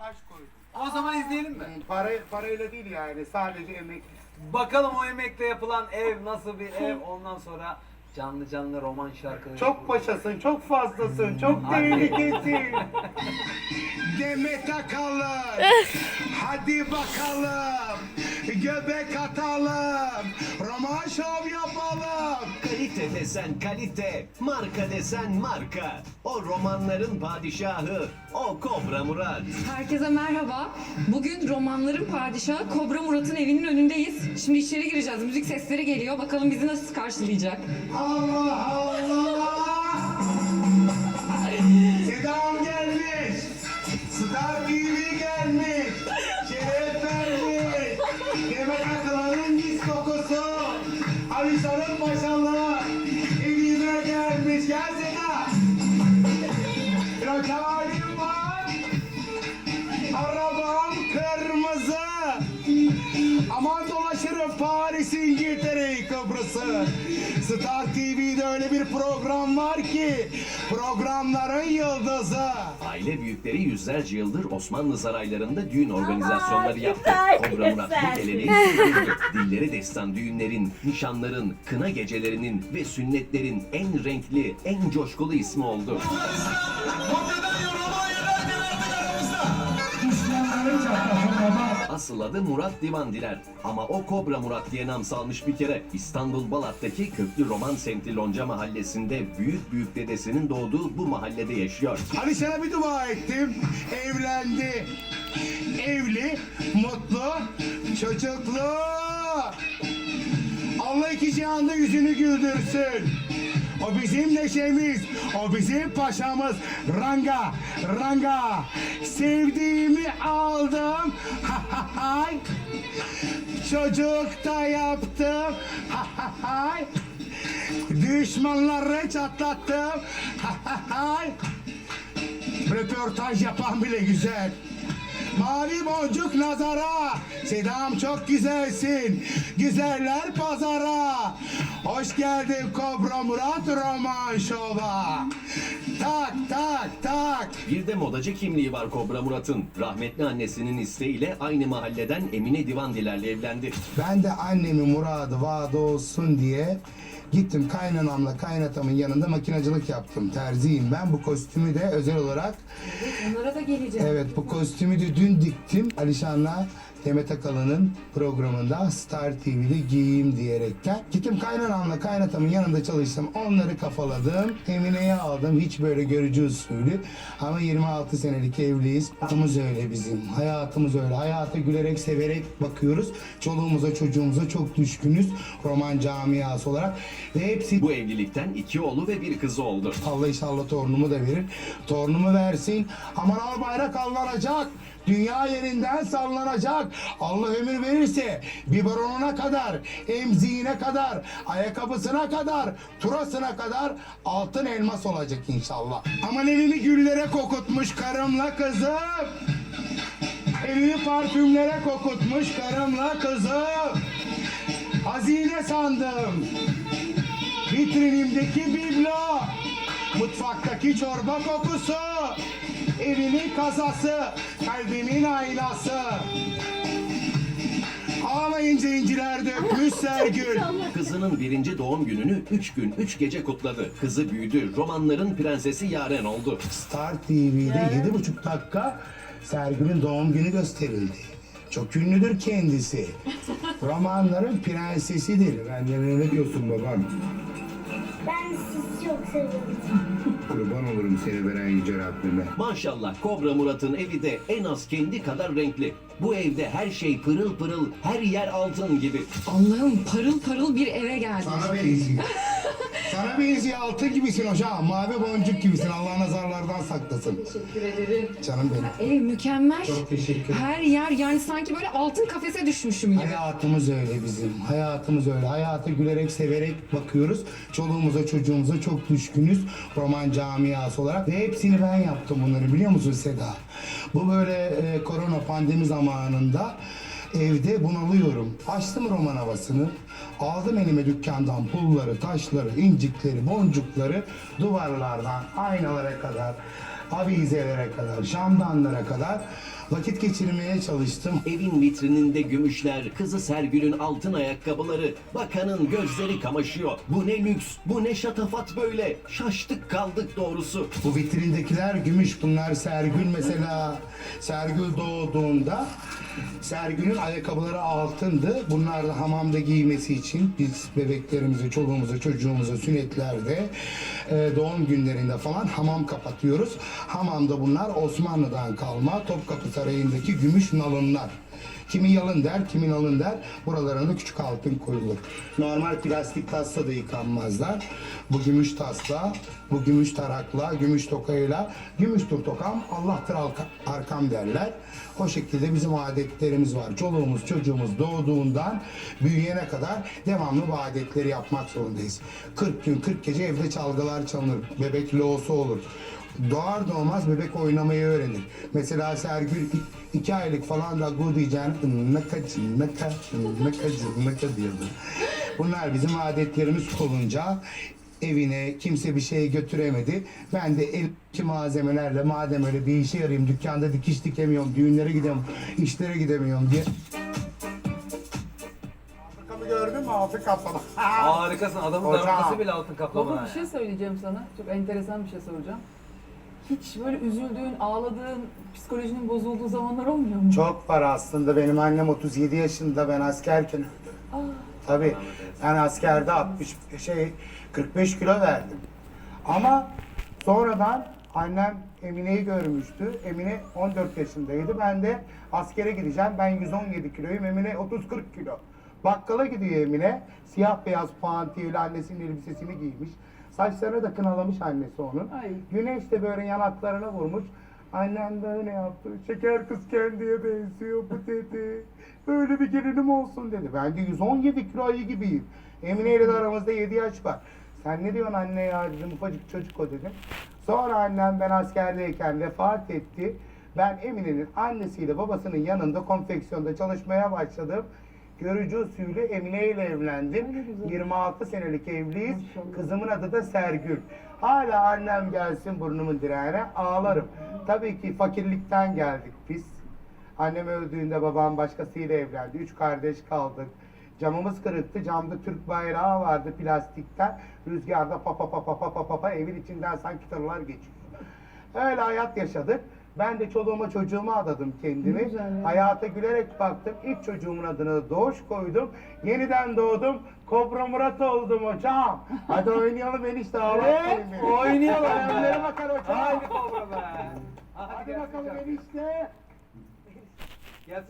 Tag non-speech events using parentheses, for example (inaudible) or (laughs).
Aşk koydum. O zaman izleyelim mi? Para, parayla değil yani sadece emek. Bakalım o emekle yapılan ev nasıl bir ev ondan sonra canlı canlı roman şarkıları. Çok paşasın, çok fazlasın, çok Hadi. tehlikesin. Demet Akalın. (laughs) Hadi bakalım. Göbek atalım. Roman şov yapalım. Kalite desen kalite, marka desen marka. O romanların padişahı, o Kobra Murat. Herkese merhaba. Bugün romanların padişahı Kobra Murat'ın evinin önündeyiz. Şimdi içeri gireceğiz. Müzik sesleri geliyor. Bakalım bizi nasıl karşılayacak. Allah Allah. Aman dolaşırım Paris, İngiltere, Kıbrıs'ı. Star TV'de öyle bir program var ki programların yıldızı. Aile büyükleri yüzlerce yıldır Osmanlı saraylarında düğün organizasyonları yaptı. güzel, Kobra Murat güzel. bu geleneği (laughs) sürdürdü. Dilleri destan düğünlerin, nişanların, kına gecelerinin ve sünnetlerin en renkli, en coşkulu ismi oldu. Asıl adı Murat Divandiler. Ama o Kobra Murat diye nam salmış bir kere. İstanbul Balat'taki köklü roman semti Lonca mahallesinde büyük büyük dedesinin doğduğu bu mahallede yaşıyor. Hani sana bir dua ettim. Evlendi. Evli, mutlu, çocuklu. Allah iki cihanda yüzünü güldürsün. O bizim neşemiz, o bizim paşamız. Ranga, ranga. Sevdiğimi aldım. Ha ha hay. Çocuk da yaptım. Ha ha hay. Düşmanları çatlattım. Ha ha hay. Röportaj yapan bile güzel. Mavi boncuk nazara. Sedam çok güzelsin. Güzeller pazara. Hoş geldin Kobra Murat Roman Şov'a. Tak tak tak. Bir de modacı kimliği var Kobra Murat'ın. Rahmetli annesinin isteğiyle aynı mahalleden Emine Divandiler'le evlendi. Ben de annemi muradı vadı olsun diye gittim kaynanamla kaynatamın yanında makinacılık yaptım. Terziyim ben. Bu kostümü de özel olarak Onlara da geleceğiz. Evet bu kostümü de dün diktim. Alişan'la Demet Akalın'ın programında Star TV'de giyeyim diyerekten. Gittim kaynanamla kaynatamın yanında çalıştım. Onları kafaladım. Emine'yi aldım. Hiç böyle görücü usulü. Ama 26 senelik evliyiz. Hayatımız öyle bizim. Hayatımız öyle. Hayata gülerek, severek bakıyoruz. Çoluğumuza, çocuğumuza çok düşkünüz. Roman camiası olarak. Ve hepsi Bu evlilikten iki oğlu ve bir kızı oldu. Allah inşallah torunumu da verir. Torunumu versin. Aman al bayrak allanacak. Dünya yerinden sallanacak. Allah ömür verirse biberonuna kadar, emziğine kadar, ayakkabısına kadar, turasına kadar altın elmas olacak inşallah. Aman evimi güllere kokutmuş karımla kızım. Evimi parfümlere kokutmuş karımla kızım. Hazine sandım. Vitrinimdeki biblo, mutfaktaki çorba kokusu, evimin kasası, kalbimin aynası. Ağlayınca inciler dökmüş Sergül. Kızının birinci doğum gününü üç gün üç gece kutladı. Kızı büyüdü. Romanların prensesi Yaren oldu. Star TV'de yedi buçuk dakika Sergül'ün doğum günü gösterildi. Çok ünlüdür kendisi. (laughs) Romanların prensesidir. Ben de ne diyorsun babam? Ben sizi çok seviyorum. Kurban olurum seni veren yüce Rabbime. Maşallah Kobra Murat'ın evi de en az kendi kadar renkli. Bu evde her şey pırıl pırıl, her yer altın gibi. Allah'ım parıl parıl bir eve geldik. Sana benziyor. Sana benziyor altın gibisin hocam. Mavi boncuk gibisin. Allah nazarlardan saklasın. Teşekkür ederim. Canım benim. Ev mükemmel. Çok teşekkür ederim. Her yer yani sanki böyle altın kafese düşmüşüm gibi. Hayatımız öyle bizim. Hayatımız öyle. Hayata gülerek, severek bakıyoruz. Çoluğumuza, çocuğumuza çok düşkünüz. Roman camiası olarak. Ve hepsini ben yaptım bunları biliyor musun Seda? Bu böyle e, korona pandemi zamanında evde bunalıyorum. Açtım roman havasını. Aldım elime dükkandan pulları, taşları, incikleri, boncukları duvarlardan aynalara kadar, avizelere kadar, şamdanlara kadar Vakit geçirmeye çalıştım. Evin vitrininde gümüşler, kızı Sergül'ün altın ayakkabıları, bakanın gözleri kamaşıyor. Bu ne lüks, bu ne şatafat böyle. Şaştık kaldık doğrusu. Bu vitrindekiler gümüş. Bunlar Sergül mesela. Sergül doğduğunda Sergül'ün ayakkabıları altındı. Bunlar da hamamda giymesi için biz bebeklerimize, çoluğumuza, çocuğumuza sünnetlerde, e, doğum günlerinde falan hamam kapatıyoruz. Hamamda bunlar Osmanlı'dan kalma Topkapı Sarayı'ndaki gümüş nalınlar. Kimi yalın der, kimin alın der. Buralarına küçük altın koyulur. Normal plastik tasla da yıkanmazlar. Bu gümüş tasla, bu gümüş tarakla, gümüş tokayla, gümüştür tokam, Allah'tır arkam derler. O şekilde bizim adetlerimiz var. Çoluğumuz, çocuğumuz doğduğundan büyüyene kadar devamlı bu adetleri yapmak zorundayız. 40 gün, 40 gece evde çalgılar çalınır. Bebek loğusu olur. Doğar doğmaz bebek oynamayı öğrenir. Mesela Sergül iki aylık falan da gu diyeceğini naka naka naka naka diyordu. Bunlar bizim adetlerimiz olunca evine kimse bir şey götüremedi. Ben de elimdeki malzemelerle madem öyle bir işe yarayayım dükkanda dikiş dikemiyorum, düğünlere gidemiyorum, işlere gidemiyorum diye. Arkamı gördün mü altı kapalı. Harikasın. Adamın Hocam. bile altın kaplama. Baba bir şey söyleyeceğim sana. Çok enteresan bir şey soracağım. Hiç böyle üzüldüğün, ağladığın, psikolojinin bozulduğu zamanlar olmuyor mu? Çok var aslında. Benim annem 37 yaşında ben askerken öldü. Aa, Tabii ben askerde 60 şey 45 kilo verdim. Ama sonradan annem Emine'yi görmüştü. Emine 14 yaşındaydı. Ben de askere gideceğim. Ben 117 kiloyum. Emine 30-40 kilo. Bakkala gidiyor Emine. Siyah beyaz puantiyeli annesinin elbisesini giymiş. Saçlarını da kınalamış annesi onun. Ay. Güneş de böyle yanaklarına vurmuş. Annem böyle yaptı. Şeker kız kendiye benziyor bu dedi. Böyle bir gelinim olsun dedi. Ben de 117 kilo ayı gibiyim. Emine ile de aramızda 7 yaş var. Sen ne diyorsun anne ya dedim ufacık çocuk o dedim. Sonra annem ben askerdeyken vefat etti. Ben Emine'nin annesiyle babasının yanında konfeksiyonda çalışmaya başladım. Görücü usulü Emine ile evlendim. 26 senelik evliyiz. Kızımın adı da Sergül. Hala annem gelsin burnumun direğine ağlarım. Tabii ki fakirlikten geldik biz. Annem öldüğünde babam başkasıyla evlendi. Üç kardeş kaldık. Camımız kırıktı. Camda Türk bayrağı vardı plastikten. Rüzgarda pa pa pa pa pa pa evin içinden sanki tırlar geçiyor. Öyle hayat yaşadık. Ben de çoluğuma çocuğuma adadım kendimi. Güzel ya. Hayata gülerek baktım. İlk çocuğumun adını Doğuş koydum. Yeniden doğdum. Kobra Murat oldum hocam. Hadi oynayalım enişte ağlatmayın beni. oynayalım. (laughs) Kalemlere bakar hocam. Haydi kobra be. Hadi gelsin bakalım enişte. Gelsin